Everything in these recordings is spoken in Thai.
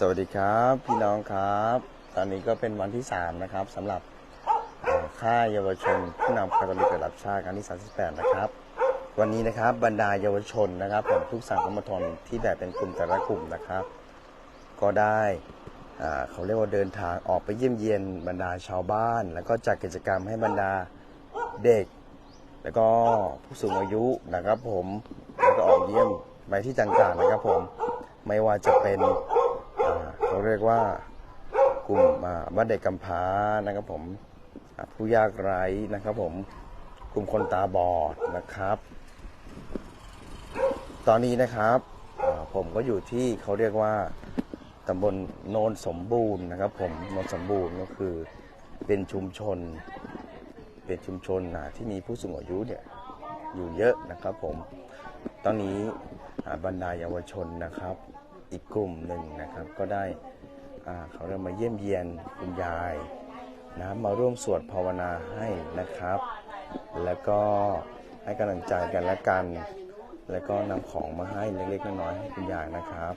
สวัสดีครับพี่น้องครับ ตอนนี้ก็เป็นวันที่ 3 นะครับสำหรับค่ายเยาวชนผู้นำคาทอลิกระดับชาติครั้งที่ 38 นะครับ วันนี้นะครับบรรดาเยาวชนนะครับผมทุกสังคมทนที่แบ่เป็นกลุ่มแต่ละกลุ่มนะครับ ก็ได้อ่าเขาเรียกว่าเดินทางออกไปเยี่ยมเยียนบรรดาชาวบ้าน แล้วก็จัดกิจกรรมให้บรรดาเด็ก แล้วก็ผู้สูงอายุนะครับผมแล้วก็ออกเยี่ยมไปที่ต่างๆนะครับผมไม่ว่าจะเป็น เขาเรียกว่ากลุ่มบ้านเด็กกำพร้านะครับผมผู้ยากไร้นะครับผมกลุ่มคนตาบอดนะครับ ตอนนี้นะครับผมก็อยู่ที่เขาเรียกว่าตำบลโนนสมบูรณ์นะครับ ผมโนนสมบูรณ์ก็คือเป็นชุมชน เป็นชุมชนนะที่มีผู้สูงอายุเนี่ยอยู่เยอะนะครับผมตอนนี้บรรดาเยาวชนนะครับ อีกกลุ่มหนึ่งนะครับ ก็ได้เขาเรียกมาเยี่ยมเยียนคุณยายนะมาร่วมสวดภาวนาให้นะครับ แล้วก็ให้กำลังใจกันและกัน แล้วก็นำของมาให้เล็กๆน้อยๆให้คุณยายนะครับ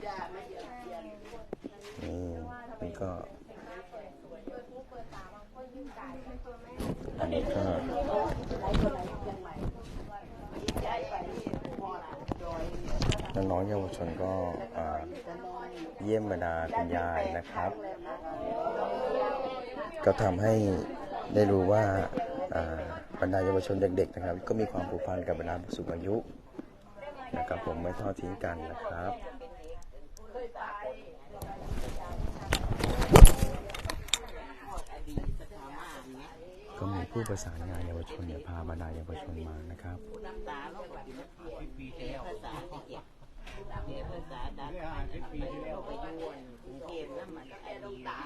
นี่นี่ก็ อันนี้ก็น้องๆเยาว ชนก็เยี่ยมบรรดาคุณยายนะครับ ก็ทำให้ได้รู้ว่าอ่าบรรดาเยาวชนเด็กๆนะครับ ก็มีความผูกพันกับบรรดาผู้สูงอายุนะครับผมไม่ทอดทิ้งกันนะครับก็มีผู้ประสานงานเยาวชนเนี่ยพาบรรดาเยาวชนมานะครับ ปีที่แล้วภาษาที่เก็บภาษาดัตไปอยู่ไปอยู่กรุงเทพนั่นมันไอ้ดีนะ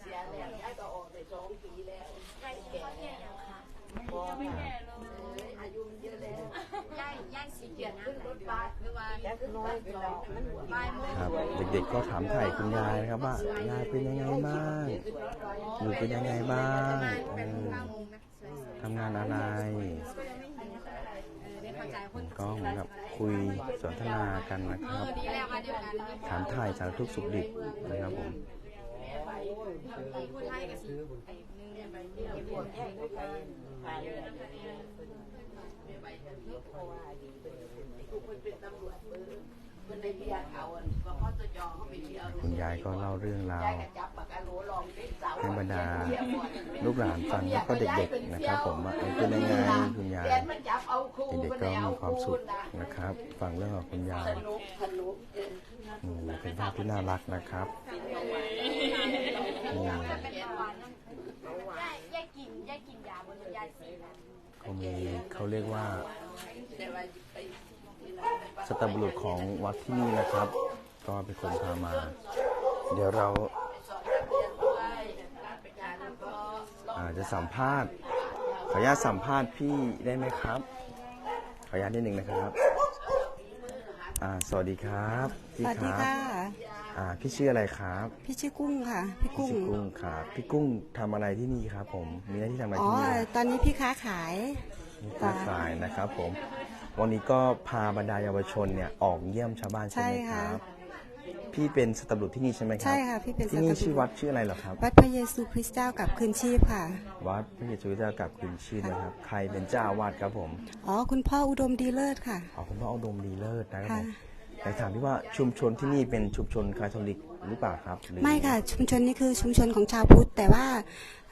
เสียแล้วย้ายก็ออกไปสองปีแล้วใกล้แก่แล้วค่ะพออายุมันเยอะแล้วย่ายย่ายสีเกียรตินะขึ้นรถบัสหรือว่าแค่น้อยก็มันบ่ายโมงครับเด็กๆก็ถามถ่ายคุณยายนะครับว่ายายเป็นยังไงบ้างหนูเป็นยังไงบ้างเออทำงานอะไรได้เข้าใจคนก็เหมือนกับ คุยสนทนากันนะครับ ถามถ่ายสารทุกสุขดิบนะครับผมคุณยายก็เล่าเรื่องราวให้บรรดาลูกหลานฟังแล้วก็เด็กๆนะครับ ผมว่าเป็นยังไงคุณยาย เด็กๆก็มีความสุขนะครับ ฟังเรื่องของคุณยายอืมเป็นภาพที่น่ารักนะครับอืมย่ายย่ายกินย่ายกินยาบนย่ายสีก็มีเขาเรียกว่าสตบุรุษของวัดที่นี่นะครับ ก็เป็นคนพามา เดี๋ยวเราอาจจะสัมภาษณ์ขออนุญาตสัมภาษณ์พี่ได้ไหมครับ ออนุญาตนิดนึงนะครับอ่าสวัสดีครับสพี่วัสคดีรับค่ะอ่าพี่ชื่ออะไรครับพี่ชื่อกุ้งค่ะพี่พี่กุ้ง ชื่อกุ้งครับพี่กุ้งทำอะไรที่นี่ครับผมมีหน้าที่ทำอะไรอ๋อ ที่นี่ตอนนี้พี่ค้าขาย มีค้าขายนะครับผมวันนี้ก็พาบรรดาเยาวชนเนี่ยออกเยี่ยมชาวบ้านใช่ไหมครับ พี่เป็นสตบรุษที่นี่ใช่ไหมครับใช่ค่ะพี่เป็นที่นี่สัตว์ชื่อวัดชื่ออะไรเหรอครับ วัดพระเยซูคริสต์เจ้ากับคืนชีพค่ะ วัดพระเยซูคริสต์เจ้ากับคุณชื่อนะครับ ใครเป็นเจ้าอาวาสครับผมอ๋อ คุณพ่ออุดมดีเลิศค่ะอ๋อคุณพ่ออุดมดีเลิศนะครับผค่ะ มแต่ถามพี่ว่าชุมชนที่นี่เป็นชุมชนคาทอลิกหรือเปล่าครับหรือไม่ค่ะ ชุมชนนี้คือชุมชนของชาวพุทธ แต่ว่า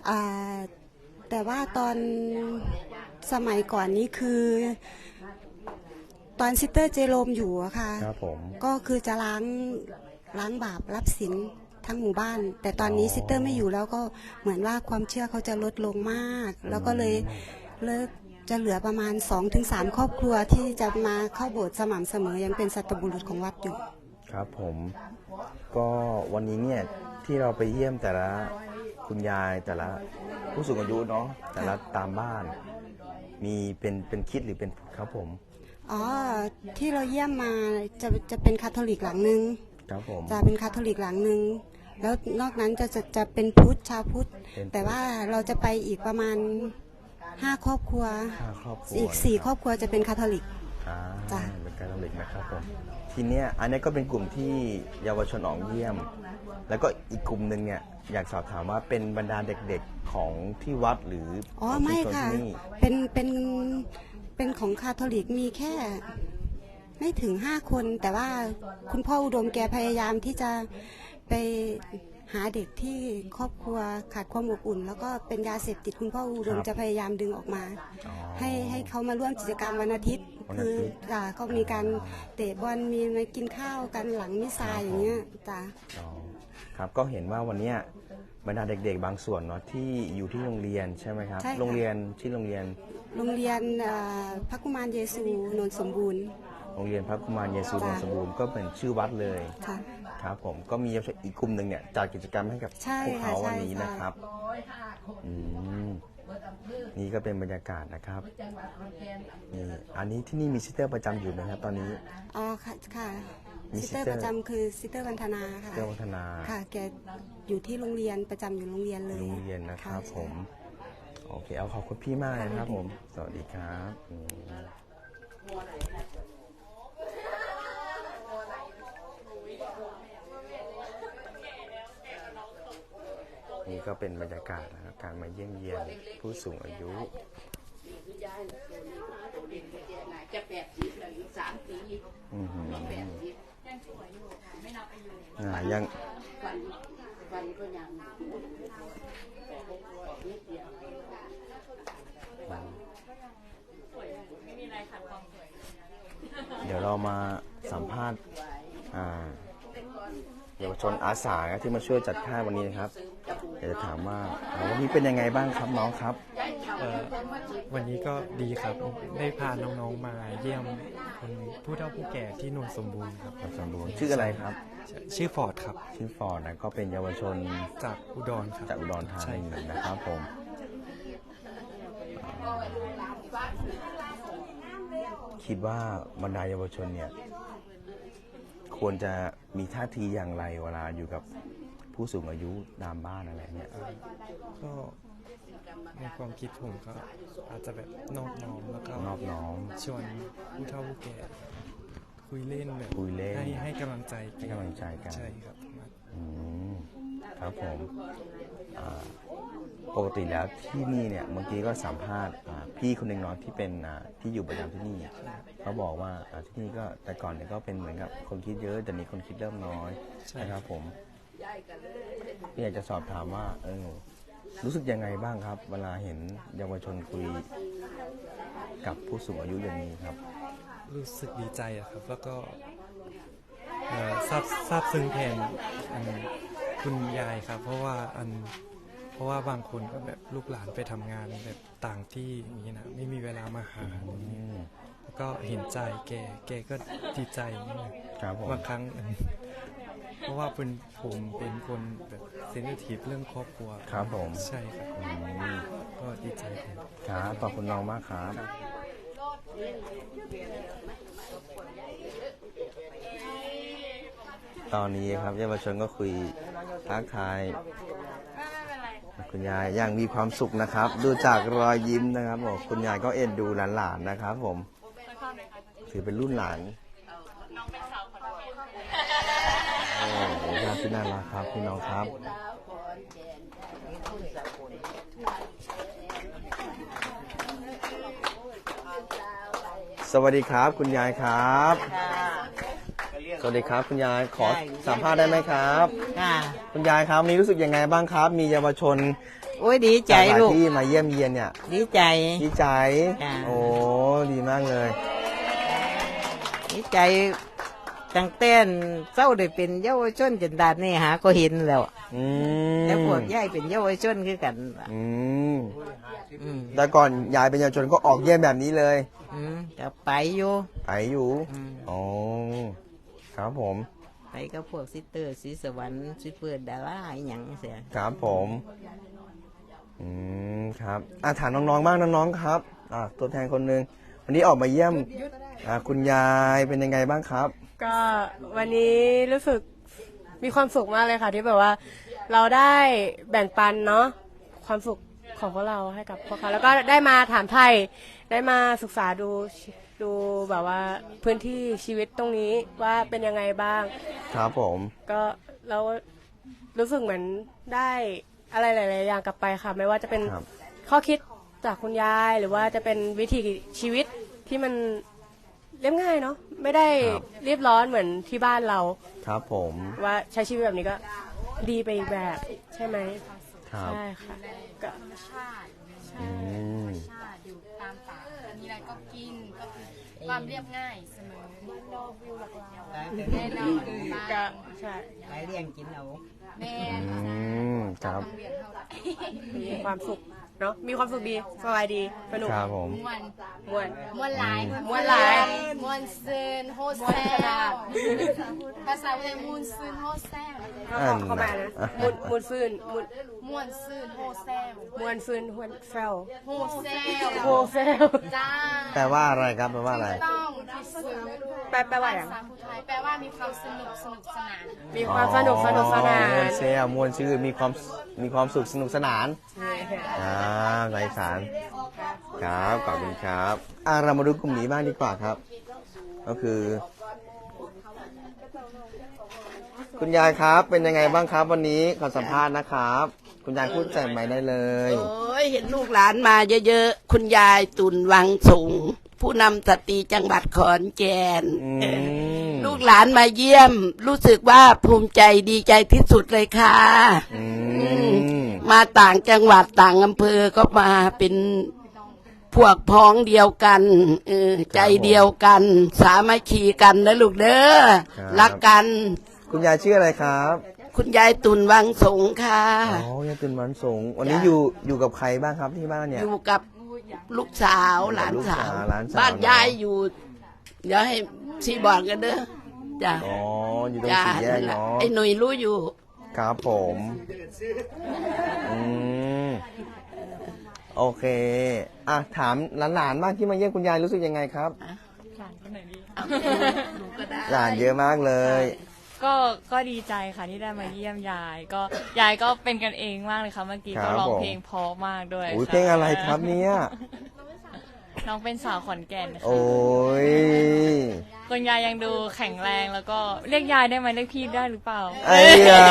อ่าแต่ว่าตอนสมัยก่อนนี้คือ ตอนซิสเตอร์เจโรมอยู่อะค่ะ ครับผม ก็คือจะล้าง ล้างบาปรับศีลทั้งหมู่บ้าน แต่ตอนนี้อ๋อซิสเตอร์ไม่อยู่แล้วก็เหมือนว่าความเชื่อเขาจะลดลงมาก แล้วก็เลยเลิกจะเหลือประมาณ 2-3ถึงครอบครัวที่จะมาเข้าโบสถ์สม่ำเสมอยังเป็นสัตบุรุษของวัดอยู่ ครับผมก็วันนี้เนี่ยที่เราไปเยี่ยมแต่ละคุณยายแต่ละผู้สูงอายุเนาะแต่ละตามบ้าน มีเป็นเป็นคริดหรือเป็นพุทธครับผม อ๋อ ที่เราเยี่ยมมาจะจะเป็นคาทอลิกหลังหนึ่ง ครับผมจะเป็นคาทอลิกหลังหนึ่งแล้วนอกนั้นจะจะจะเป็นพุทธชาวพุทธ เป็นพุทธแต่ว่าเราจะไปอีกประมาณห้าครอบครัว ห้าครอบครัวอีกสี่นะครอบครัวจะเป็นคาทอลิก อ่าจ้ะ เป็นการทำเล็กนะครับผมทีเนี้ยอันนี้ก็เป็นกลุ่มที่เยาวชนออกเยี่ยม แล้วก็อีกกลุ่มหนึ่งเนี่ยอยากสอบถามว่าเป็นบรรดาเด็กๆของที่วัดหรืออ๋อของไม่ชุชนค่ะ ที่นี่เป็นเป็นเป็นของคาทอลิกมีแค่ ไม่ถึงห้าคน แต่ว่าคุณพ่ออุดมแกพยายามที่จะไปหาเด็กที่ครอบครัวขาดความอบอุ่น แล้วก็เป็นยาเสพติดคุณพ่ออุดมจะพยายามดึงออกมาอ๋อให้ให้เขามาร่วมกิจกรรมวันอาทิตย์วันอาคือทิตย์จ้ะก็มีการเตะบอลมีมากินข้าวกันหลังมิสซาอย่างเงี้ยจ้ะอ๋อครับก็เห็นว่าวันเนี้ยบรรดาเด็กๆ บางส่วนเนาะที่อยู่ที่โรงเรียนใช่ไหมครับ ใช่ค่ะ โรงเรียนที่โรงเรียน โรงเรียนเอ่อพระกุมารเยซูโนนสมบูรณ์ โรงเรียนพระกุมารเยซูนจ้ะนสมบูรณ์ก็เป็นชื่อวัดเลยค่ะ ครับผมก็มีเยาวชนอีกกลุ่มหนึ่งเนี่ยจัดกิจกรรมให้กับใช่พวกเขาค่ะวันใช่นี้ใช่ นะครับอืมนี่ก็เป็นบรรยากาศนะครับนี่อันนี้ที่นี่มีซิสเตอร์ประจำอยู่ไหมครับตอนนี้ อ๋อค่ะค่ะมีซิสเตอร์ sister ประจำคือซิสเตอร์วันธนาค่ะเรื่องวัฒนา ค่ะ แกอยู่ที่โรงเรียนประจำอยู่โรงเรียนเลยโรงเรียนนะครับใช่ผม โอเค เอาขอบคุณพี่มากเลยนะครับผม สวัสดีครับอืม ก็เป็นบรรยากาศนะครับการมาเยี่ยมเยียนผู้สูงอายุจะแปดสิบแล้วอีกสามปีอือหือแปดสิบอ่ายังฟันฟันก็ยังนิดเดียวเดี๋ยวเรามาสัมภาษณ์อ่าเยาวชนอาสาที่มาช่วยจัดค่ายวันนี้นะครับ เดี๋ยวจะถามว่าอ่าวันนี้เป็นยังไงบ้างครับน้องครับ เอ่อวันนี้ก็ดีครับได้พาน้องๆมาเยี่ยมคนผู้เฒ่าผู้แก่ที่โนนสมบูรณ์ครับสำรวจชื่ออะไรครับชื่อฟอร์ดครับ ชื่อฟอร์ดนะก็เป็นเยาวชนจากอุดรครับจากอุดรธาใช่นีครับนะครับผมคิดว่าบรรดาเยาวชนเนี่ย ควรจะมีท่าทีอย่างไรเวลาอยู่กับ ผู้สูงอายุตามบ้านอะไรเนี่ยก็ในความคิดผมก็อาจจะแบบนอบน้อมแล้วก็นอบน้อมชวนผู้เฒ่าผู้แก่คุยเล่นแบบคุยเล่นให้ให้กำลังใจให้กำลังใจกันใช่ครับอืมครับผมอ่าปกติแล้วที่นี่เนี่ยเมื่อกี้ก็สัมภาษณ์อ่าพี่คนหนึ่งเนาะที่เป็นอ่าที่อยู่ประจำที่นี่เขาบอกว่าอ่าที่นี่ก็แต่ก่อนเนี่ยก็เป็นเหมือนกับคนคิดเยอะแต่นี้คนคิดเริ่มน้อยใช่นะครับผม พี่อยากจะสอบถามว่า เออ รู้สึกยังไงบ้างครับ เวลาเห็นเยาวชนคุยกับผู้สูงอายุอย่างนี้ครับ รู้สึกดีใจอะครับ แล้วก็เอ่อซาบซาบซึ้งแทนอันคุณยายครับ เพราะว่าอันเพราะว่าบางคนก็แบบลูกหลานไปทำงานแบบต่างที่อย่างนี้นะไม่มีเวลามาหาอย่างนี้แล้วก็เห็นใจแกแกก็ดีใจอย่างนี้นะครับผมบางครั้ง เพราะว่าเป็นผมเป็นคนแบบเซนซิทีฟเรื่องครอบครัวครับผม ใช่ครับอืมก็ดีใจแทน ครับขอบคุณน้องมากครับ ตอนนี้ครับเยาวชนก็คุยทักทาย คุณยายอย่างมีความสุขนะครับ ดูจากรอยยิ้มนะครับบอกคุณยายก็เอ็นดูหลานๆนะครับ ผม ถือเป็นรุ่นหลานโอ้ ญาติที่น่ารักครับพี่น้องครับ สวัสดีครับคุณยายครับ สวัสดีครับคุณยายขอสัมภาษณ์ได้ไหมครับ ค่ะคุณยายครับวันนี้รู้สึกยังไงบ้างครับ มีเยาวชนโอ้ยดีใจจากหลายลูกที่มาเยี่ยมเยียนเนี่ยดีใจ ดีใจ จ้ะ โอ้ดีมากเลย ดีใจ ตั้งแต่นเจ้าได้เป็นเยาวชนจนดานนี่หาก็เห็นแล้ว อืมแล้วพวกยายเป็นเยาวชนคือกันล่ะอืมอืมแต่ก่อนยายเป็นเยาวชนก็ออกเยี่ยมแบบนี้เลย อืมก็ไปอยู่ไปอยู่อืมอ๋อครับผมไปกับพวกซิสเตอร์สีสวรรค์ซิเปิดดาราอหย่างเสียครับผมอืมครับอะถามน้องๆบ้างน้องๆครับอะตัวแทนคนหนึ่งวันนี้ออกมาเยี่ยมอะคุณยายเป็นยังไงบ้างครับ ก็วันนี้รู้สึกมีความสุขมากเลยค่ะ ที่แบบว่า เราได้แบ่งปันเนาะความสุขของพวกเราให้กับพวกเขาแล้วก็ได้มาถามไทยได้มาศึกษาดูดูดูแบบว่าพื้นที่ชีวิตตรงนี้ว่าเป็นยังไงบ้าง ครับผม ก็เรารู้สึกเหมือนได้อะไรหลาย ๆ อย่างกลับไปค่ะ ไม่ว่าจะเป็นครับ ข้อคิดจากคุณยายหรือว่าจะเป็นวิถีชีวิตที่มัน เรียบง่ายเนาะไม่ได้เรียบร้อนเหมือนที่บ้านเรา ครับผม ว่าใช้ชีวิตแบบนี้ก็ดีไปอีกแบบใช่ไหมครับใช่ค่ะก็อืมชาติอยู่ตามป่ามีอะไรก็กินก็คือความเรียบง่ายเสมอแน่นอนคือก็บ้านใช่ไปเลี้ยงกินเอาแม่อืมครับโรงเรียนเท่าไหร่มีความสุข เนาะมีความสุขดีสบายดีสนุกครับผม มวนม่วน มวนหลายม่วนหลาย มวนซึนโฮแซมภาษาไทยมวนซึนโฮแซมเข้าเข้ามานะมุนมุนฟื้นมุนมวนซึนโฮแซมมวนฟื้นหวนเฟลโฮแซมโฮเฟลจ้าแปลว่าอะไรครับแปลว่าอะไร ต้องที่สุดแปลแปลว่าอย่างภาษาพูไทยแปลว่ามีความสนุกสนุกสนานมีความสนุกสนุกสนานมวลเซลมวลชื่อมีความมีความสุขสนุกสนานใช่ค่ะครับไรสารครับขอบคุณครับอะเรามาดูกลุ่มนี้บ้างดีกว่าครับ ก็คือ คุณยายครับเป็นยังไงบ้างครับ วันนี้ขอสัมภาษณ์นะครับ คุณยายพูดแจ่มไหมได้เลย โอ้ยเห็นลูกหลานมาเยอะๆ คุณยายตุนวังสูง ผู้นำสตรีจังหวัดขอนแก่นอืมลูกหลานมาเยี่ยม รู้สึกว่าภูมิใจดีใจที่สุดเลยค่ะ อืมมาต่างจังหวัดต่างอำเภอก็มาเป็นพวกพ้องเดียวกันเออใจเดียวกัน สามัคคีกันนะลูกเด้อรักกัน คุณยายชื่ออะไรครับ คุณยายตุนวังสงค่ะ อ๋อยายตื่นวันสงวันนี้อยู่อยู่กับใครบ้างครับที่บ้านเนี่ย อยู่กับลูกสาวหลานสาวหลานสาว บ้านยายอยู่เดี๋ยวให้ชีบอกกันเด้อจ้ะอ๋ออยู่ตรงจ้ะสี่แยกนั่นแหละเนาะไอ้หนุ่ยรู้อยู่ ครับผมอืมโอเคอะถามหลานๆบ้างที่มาเยี่ยมคุณยายรู้สึกยังไงครับเอาหนูก็ได้ หลานเยอะมากเลย ก็ก็ดีใจค่ะที่ได้มาเยี่ยมยาย ก็ยายก็เป็นกันเองมากเลยค่ะเมื่อกี้ครัก็บร้องผม เพลงเพราะมากด้วยโอ้ยค่เพลงอะไรครับเนี่ย น้องเป็นสาวขอนแก่นค่ะโอ้ยคุณยายยังดูแข็งแรงแล้วก็เรียกยายได้ไหมเรียกพี่ได้หรือเปล่า ไอ้ยา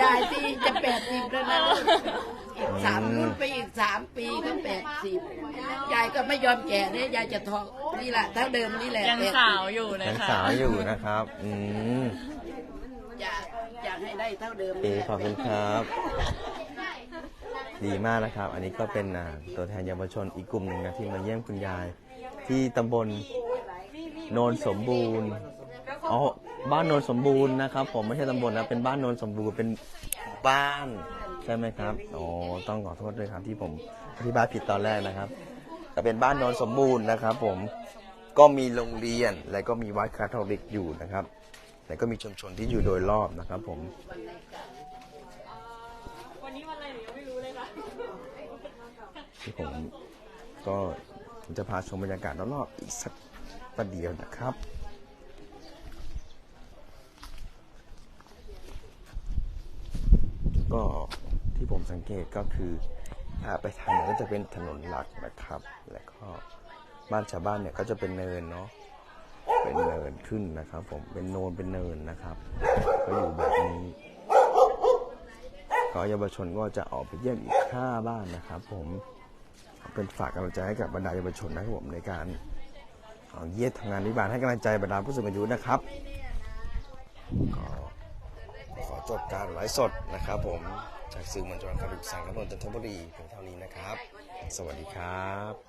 ยายที่จะแปดสิบแล้วนะอีก สามรุ่นไปอีกสามปีก็แปดสิบยายก็ไม่ยอมแก่เนี่ยยายจะทองนี่แหละเท่าเดิมนี่แหละยังสาวอยู่เลยยังค่ะสาวอยู่นะครับ อืมอยากอยากให้ได้เท่าเดิมโอเคขอบคุณครับ ดีมากนะครับ อันนี้ก็เป็นอ่าตัวแทนเยาวชนอีกกลุ่มหนึ่งนะที่มาเยี่ยมคุณยาย ที่ตำบลโนนสมบูรณ์อ๋อบ้านโนนสมบูรณ์นะครับ ผมไม่ใช่ตำบลนะเป็นบ้านโนนสมบูรณ์เป็นบ้านใช่ไหมครับอ๋อต้องขอโทษด้วยครับที่ผมอธิบายผิดตอนแรกนะครับแต่เป็นบ้านโนนสมบูรณ์นะครับ ผมก็มีโรงเรียนและก็มีวัดคาทอลิกอยู่นะครับแต่ก็มีชุมชนที่อยู่โดยรอบนะครับ ผมวันนี้วันอะไรหนูยังไม่รู้เลยค่ะที่ผมก็ผมจะพาชมบรรยากาศรอบๆอีกสักประเดี๋ยวนะครับก็ ที่ผมสังเกตก็คือถ้าไปทางไหนก็จะเป็นถนนหลักนะครับ แล้วก็บ้านชาวบ้านเนี่ยก็จะเป็นเนินเนาะเป็นเนินขึ้นนะครับ ผมเป็นโนนเป็นเนินนะครับ ก็อยู่แบบนี้ก็เยาวชนก็จะออกไปเยี่ยมอีก5บ้านนะครับ ผมเป็นฝากกำลังใจให้กับบรรดาเยาวชนนะครับผมในการเยี่ยมทำงานวิบาลให้กำลังใจบรรดาผู้สูงอายุนะครับก็ขอจบการไลฟ์สดนะครับผม จากสื่อมวลชนคาริกสังกัดนนทบุรีเพียงเท่านี้นะครับ สวัสดีครับ